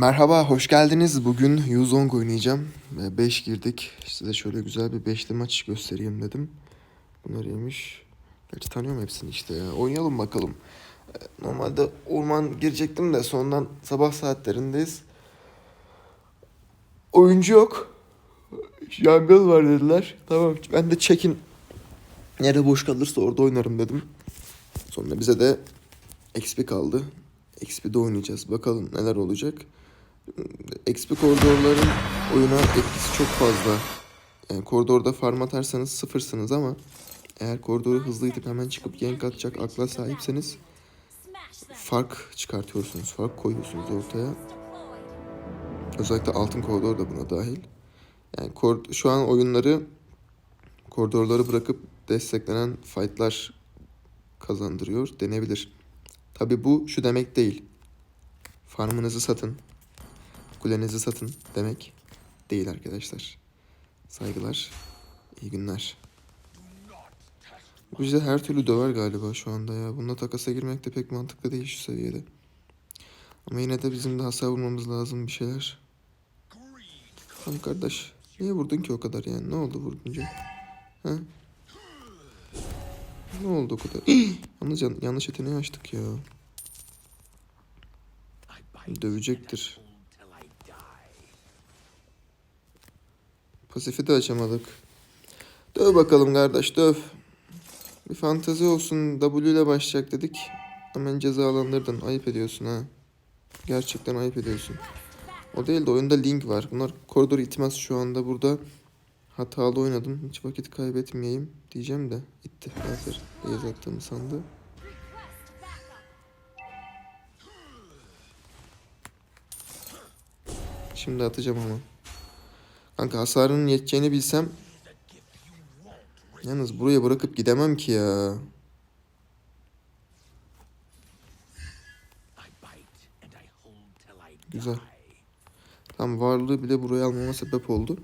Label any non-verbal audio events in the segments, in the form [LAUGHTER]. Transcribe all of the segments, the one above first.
Merhaba, hoş geldiniz. Bugün Yuzong oynayacağım. 5 girdik. Size şöyle güzel bir beşli maç göstereyim dedim. Bu nereymiş? Gerçi tanıyorum hepsini işte ya. Oynayalım bakalım. Ee, Normalde orman girecektim de sondan sabah saatlerindeyiz. Oyuncu yok. Jungle var dediler. Tamam ben de çekin. Nere boş kalırsa orada oynarım dedim. Sonra bize de XP kaldı. XP'de oynayacağız. Bakalım neler olacak. XP koridorların oyuna etkisi çok fazla. Yani koridorda farm atarsanız sıfırsınız ama eğer koridoru hızlı itip hemen çıkıp gank atacak akla sahipseniz fark çıkartıyorsunuz. Fark koyuyorsunuz ortaya. Özellikle altın koridor da buna dahil. Yani şu an oyunları koridorları bırakıp desteklenen fightlar kazandırıyor denebilir. Tabi bu şu demek değil. Farmınızı satın. Kulenizi satın demek değil arkadaşlar. Saygılar. iyi günler. Bu bize her türlü döver galiba şu anda ya. Bununla takasa girmek de pek mantıklı değil şu seviyede. Ama yine de bizim de hasar vurmamız lazım bir şeyler. Tamam kardeş. Niye vurdun ki o kadar yani? Ne oldu vurdunca? Ha? Ne oldu o kadar? [CLEARS THROAT] Yalnız yan- yanlış yeteneği açtık ya. Dövecektir. Pasifi de açamadık. Döv bakalım kardeş döv. Bir fantezi olsun W ile başlayacak dedik. Hemen cezalandırdın. Ayıp ediyorsun ha. Gerçekten ayıp ediyorsun. O değil de oyunda Link var. Bunlar koridor itmez şu anda burada. Hatalı oynadım. Hiç vakit kaybetmeyeyim diyeceğim de. itti. Hazır. Beyaz attığımı sandı. Şimdi atacağım ama. Kanka hasarının yeteceğini bilsem Yalnız buraya bırakıp gidemem ki ya. Güzel. Tam varlığı bile buraya almama sebep oldu.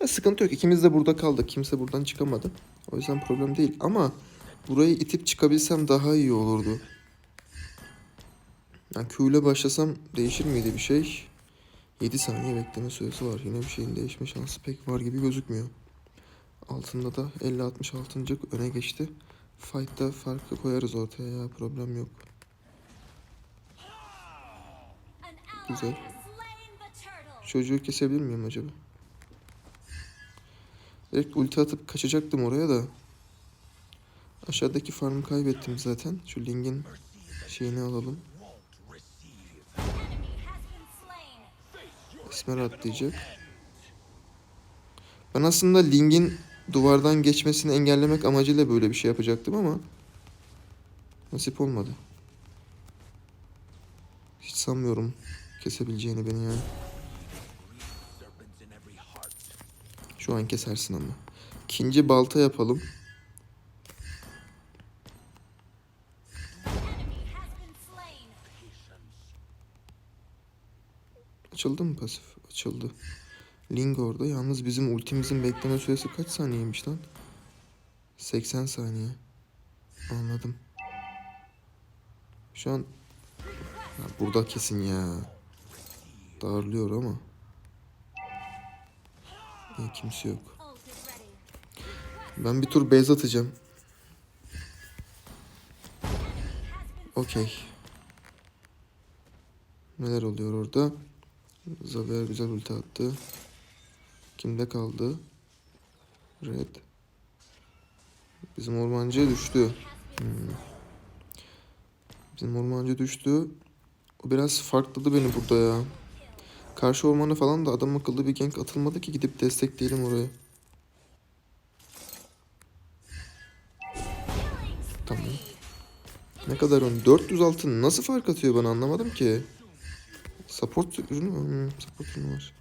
Ya sıkıntı yok. İkimiz de burada kaldık. Kimse buradan çıkamadı. O yüzden problem değil. Ama burayı itip çıkabilsem daha iyi olurdu. Yani Q ile başlasam değişir miydi bir şey? 7 saniye bekleme süresi var. Yine bir şeyin değişme şansı pek var gibi gözükmüyor. Altında da 50-66. öne geçti. Fight'ta farkı koyarız ortaya ya problem yok. Güzel. Çocuğu kesebilir miyim acaba? Direkt ulti atıp kaçacaktım oraya da. Aşağıdaki farmı kaybettim zaten. Şu Ling'in şeyini alalım. Esmer atlayacak. Ben aslında Ling'in duvardan geçmesini engellemek amacıyla böyle bir şey yapacaktım ama nasip olmadı. Hiç sanmıyorum kesebileceğini beni yani. Şu an kesersin ama. İkinci balta yapalım. Açıldı mı pasif? Açıldı. Ling orada. Yalnız bizim ultimizin bekleme süresi kaç saniyeymiş lan? 80 saniye. Anladım. Şu an ya burada kesin ya. Darlıyor ama. İyi kimse yok. Ben bir tur base atacağım. Okey. Neler oluyor orada? Zaver güzel ulti attı. Kimde kaldı? Red. Bizim ormancı düştü. Hmm. Bizim ormancı düştü. O biraz farkladı beni burada ya. Karşı ormana falan da adam akıllı bir gank atılmadı ki gidip destekleyelim oraya. Tamam. Ne kadar on? 400 altın nasıl fark atıyor ben anlamadım ki. Support ürünü mü? Hmm, support ürünü var.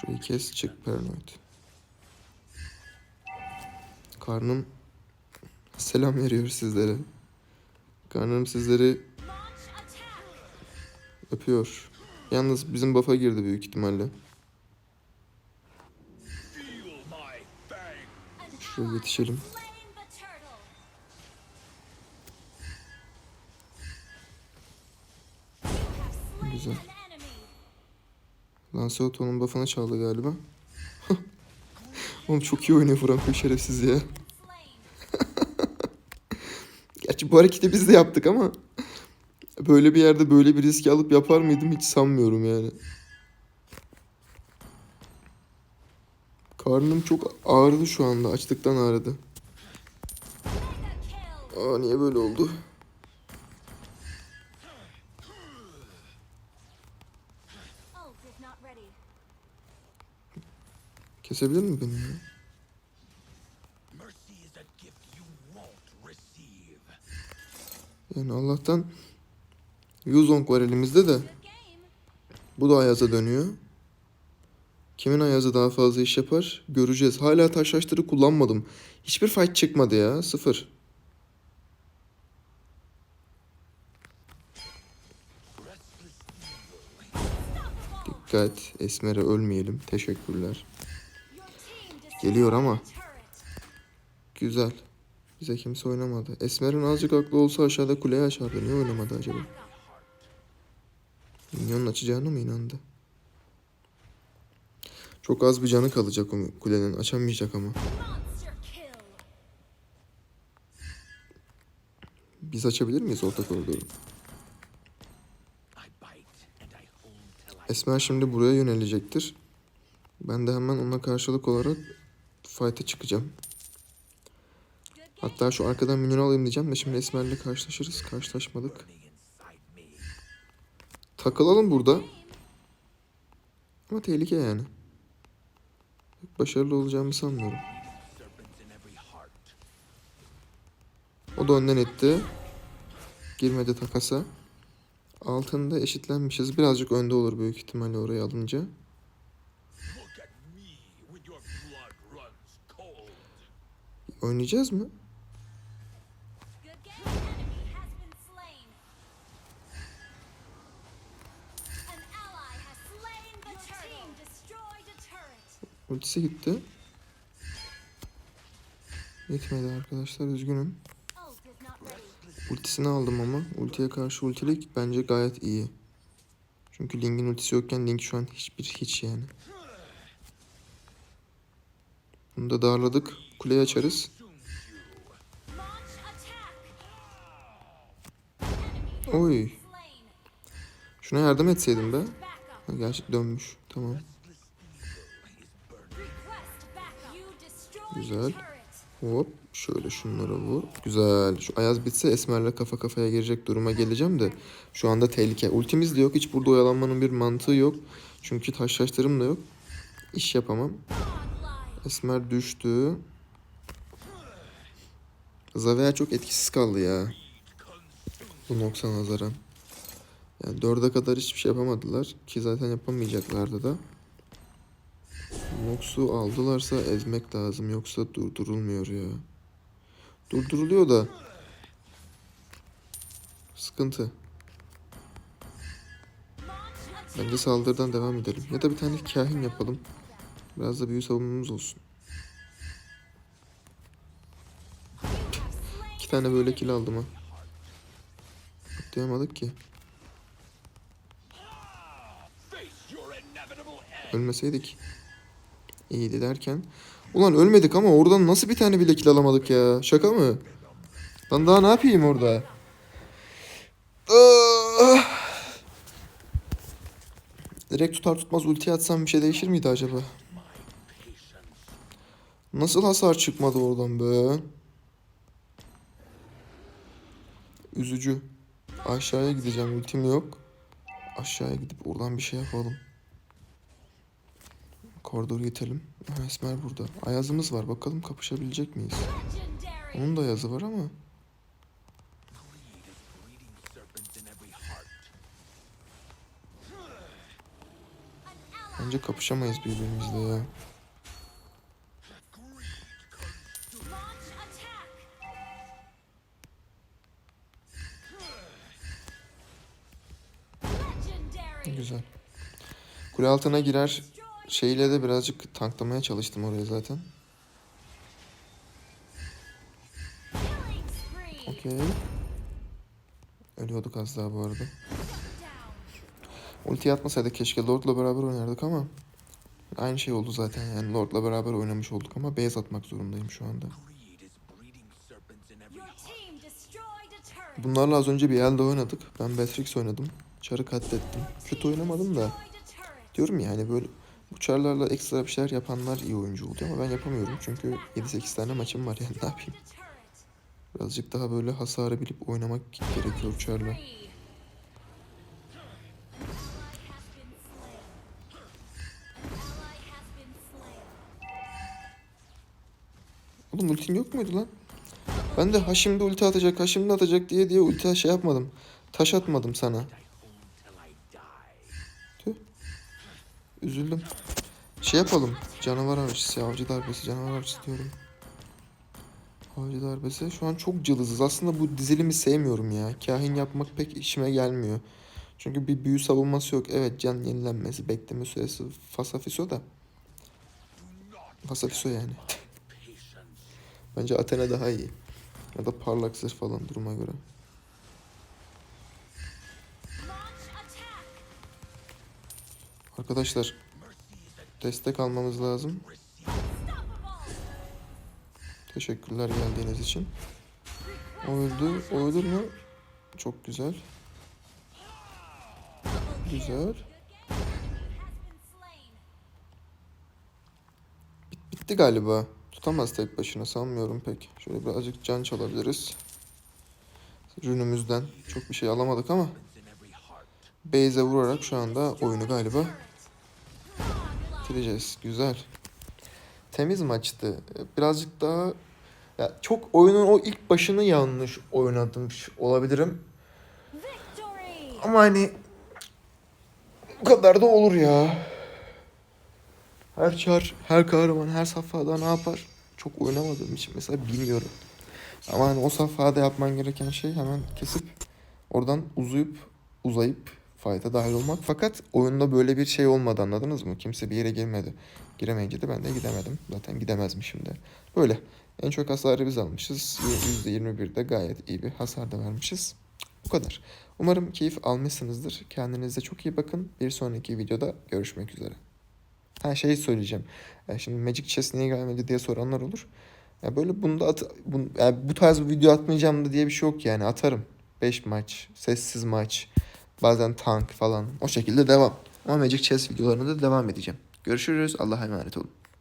Şurayı kes çık paranoid. Karnım selam veriyor sizlere. Karnım sizleri öpüyor. Yalnız bizim buff'a girdi büyük ihtimalle. Şöyle yetişelim. Güzel. Lancelot buff'ını çaldı galiba. [LAUGHS] Oğlum çok iyi oynuyor Franco şerefsiz ya. [LAUGHS] Gerçi bu hareketi biz de yaptık ama böyle bir yerde böyle bir riski alıp yapar mıydım hiç sanmıyorum yani. Karnım çok ağrıdı şu anda. Açlıktan ağrıdı. Aa niye böyle oldu? Kesebilir mi beni ya? Yani Allah'tan Yuzong var elimizde de. Bu da Ayaz'a dönüyor. Kimin Ayaz'ı daha fazla iş yapar? Göreceğiz. Hala taşlaştırı kullanmadım. Hiçbir fight çıkmadı ya. Sıfır. Dikkat. Esmer'e ölmeyelim. Teşekkürler. Geliyor ama. Güzel. Bize kimse oynamadı. Esmer'in azıcık aklı olsa aşağıda kuleyi açardı. Niye oynamadı acaba? Minyonun açacağına mı inandı? Çok az bir canı kalacak o kulenin. Açamayacak ama. Biz açabilir miyiz orta koridoru? Esmer şimdi buraya yönelecektir. Ben de hemen ona karşılık olarak fight'e çıkacağım. Hatta şu arkadan minyon alayım diyeceğim de şimdi Esmer'le karşılaşırız. Karşılaşmadık. Takılalım burada. Ama tehlike yani. Başarılı olacağımı sanmıyorum. O da önden etti. Girmedi takasa. Altında eşitlenmişiz. Birazcık önde olur büyük ihtimalle orayı alınca. Look at Ultisi gitti. Yetmedi arkadaşlar üzgünüm. Ultisini aldım ama ultiye karşı ultilik bence gayet iyi. Çünkü Link'in ultisi yokken Link şu an hiçbir hiç yani. Bunu da darladık. Kuleyi açarız. Oy. Şuna yardım etseydim be. Ha, gerçi dönmüş. Tamam. Güzel. Hop. Şöyle şunlara vur. Güzel. Şu Ayaz bitse Esmer'le kafa kafaya girecek duruma geleceğim de. Şu anda tehlike. Ultimiz de yok. Hiç burada oyalanmanın bir mantığı yok. Çünkü taşlaştırım da yok. İş yapamam. Esmer düştü. Zavea çok etkisiz kaldı ya. Bu Nox'a nazaran. Yani dörde kadar hiçbir şey yapamadılar. Ki zaten yapamayacaklardı da. Nox'u aldılarsa ezmek lazım. Yoksa durdurulmuyor ya. Durduruluyor da. Sıkıntı. Bence saldırıdan devam edelim. Ya da bir tane kahin yapalım. Biraz da büyü savunmamız olsun. İki tane böyle kill aldım ha. Atlayamadık ki. Ölmeseydik. İyiydi derken. Ulan ölmedik ama oradan nasıl bir tane bile kill alamadık ya? Şaka mı? Lan daha ne yapayım orada? Ah! Direkt tutar tutmaz ulti atsam bir şey değişir miydi acaba? Nasıl hasar çıkmadı oradan be? Üzücü. Aşağıya gideceğim ultim yok. Aşağıya gidip oradan bir şey yapalım. Koridoru itelim. Aha, Esmer burada. Ayazımız var. Bakalım kapışabilecek miyiz? Onun da ayazı var ama. Bence kapışamayız birbirimizle ya. Güzel. Kule altına girer. Şeyle de birazcık tanklamaya çalıştım oraya zaten. Okey. Ölüyorduk az daha bu arada. Ulti atmasaydı keşke Lord'la beraber oynardık ama aynı şey oldu zaten yani Lord'la beraber oynamış olduk ama base atmak zorundayım şu anda. Bunlarla az önce bir elde oynadık. Ben Beatrix oynadım. Çarı katlettim. Kötü oynamadım da. Diyorum ya hani böyle bu çarlarla ekstra bir şeyler yapanlar iyi oyuncu oluyor ama ben yapamıyorum çünkü 7-8 tane maçım var yani ne yapayım. Birazcık daha böyle hasarı bilip oynamak gerekiyor çarla. Ally has been slain. Ally has been slain. Oğlum ultin yok muydu lan? Ben de ha şimdi ulti atacak ha şimdi atacak diye diye ulti şey yapmadım. Taş atmadım sana. Üzüldüm. Şey yapalım. Canavar avcısı, avcı darbesi, canavar avcısı diyorum. Avcı darbesi. Şu an çok cılızız. Aslında bu dizilimi sevmiyorum ya. Kahin yapmak pek işime gelmiyor. Çünkü bir büyü savunması yok. Evet can yenilenmesi, bekleme süresi fasafiso da. Fasafiso yani. Bence Athena daha iyi. Ya da parlak zırh falan duruma göre. Arkadaşlar destek almamız lazım. Teşekkürler geldiğiniz için. O öldü. O ölür mü? Çok güzel. Güzel. Bitti galiba. Tutamaz tek başına sanmıyorum pek. Şöyle birazcık can çalabiliriz. Rünümüzden çok bir şey alamadık ama. Beyze vurarak şu anda oyunu galiba bitireceğiz. Güzel. Temiz maçtı. Birazcık daha ya çok oyunun o ilk başını yanlış oynadım olabilirim. Ama hani bu kadar da olur ya. Her çar, her kahraman, her safhada ne yapar? Çok oynamadığım için mesela bilmiyorum. Ama hani o safhada yapman gereken şey hemen kesip oradan uzayıp uzayıp fight'a dahil olmak. Fakat oyunda böyle bir şey olmadı anladınız mı? Kimse bir yere girmedi. Giremeyince de ben de gidemedim. Zaten gidemezmişim de. Böyle. En çok hasarı biz almışız. %21'de gayet iyi bir hasar da vermişiz. Bu kadar. Umarım keyif almışsınızdır. Kendinize çok iyi bakın. Bir sonraki videoda görüşmek üzere. Ha şey söyleyeceğim. Ya şimdi Magic Chess niye gelmedi diye soranlar olur. Ya böyle bunda at, bu, yani bu tarz bir video atmayacağım da diye bir şey yok yani atarım. 5 maç, sessiz maç, bazen tank falan o şekilde devam. Ama Magic Chess videolarına da devam edeceğim. Görüşürüz. Allah'a emanet olun.